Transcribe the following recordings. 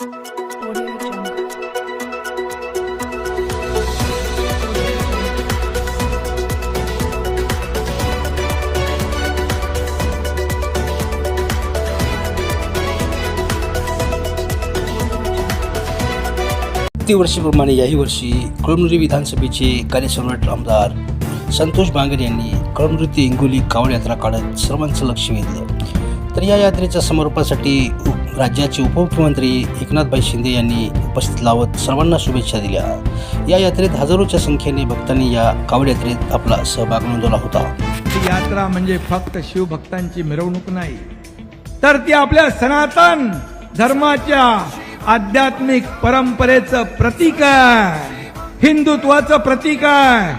वर्षीप्रमाणे याही वर्षी कळमनुरी विधानसभेचे कार्यसम्राट आमदार संतोष बांगर यांनी कळमनुरी ते हिंगोली कावड यात्रा काढत सर्वांचं लक्ष वेधलं. तर या यात्रेच्या समारोपासाठी राज्याचे उपमुख्यमंत्री एकनाथभाई शिंदे यांनी उपस्थित लावत सर्वांना शुभेच्छा दिल्या. या यात्रेत हजारोच्या संख्येने भक्तांनी या कावड यात्रेत आपला सहभाग नोंदवला होता. ही यात्रा म्हणजे फक्त शिवभक्तांची मिरवणूक नाही तर ती आपल्या सनातन धर्माच्या आध्यात्मिक परंपरेचं प्रतीक आहे. हिंदुत्वाचं प्रतीक आहे.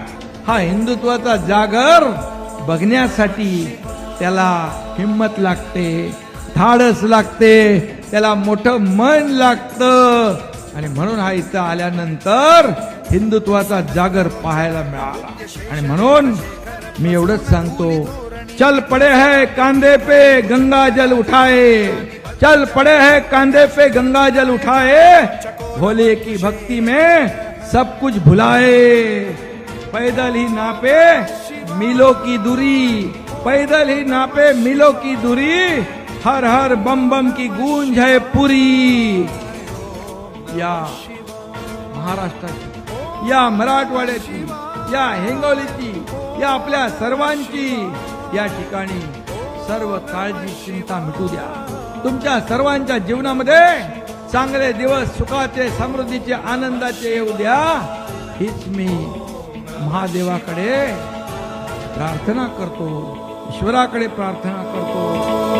हा हिंदुत्वाचा जागर बघण्यासाठी त्याला हिंमत लागते. धाडस लागते त्याला मोठं मन लागतं. आणि म्हणून हा इथं आल्यानंतर हिंदुत्वाचा जागर पाहायला मिळाला. आणि म्हणून मी एवढंच सांगतो चल पड़े है कांदे पे गंगा जल उठाए. चल पड़े है कांदे पे गंगा जल उठाए. भोले की भक्ति में सब कुछ भुलाए. पैदल ही नापे मिलो की दूरी पैदल ही नापे मिलो की दूरी. हर हर बम बम की गूंज है पुरी। या महाराष्ट्राची या मराठवाड्याची या हिंगोलीची या आपल्या सर्वांची या ठिकाणी सर्व काळजी चिंता मिटू द्या. तुमच्या सर्वांच्या जीवनामध्ये चांगले दिवस सुखाचे समृद्धीचे आनंदाचे येऊ द्या. हीच मी महादेवाकडे प्रार्थना करतो ईश्वराकडे प्रार्थना करतो.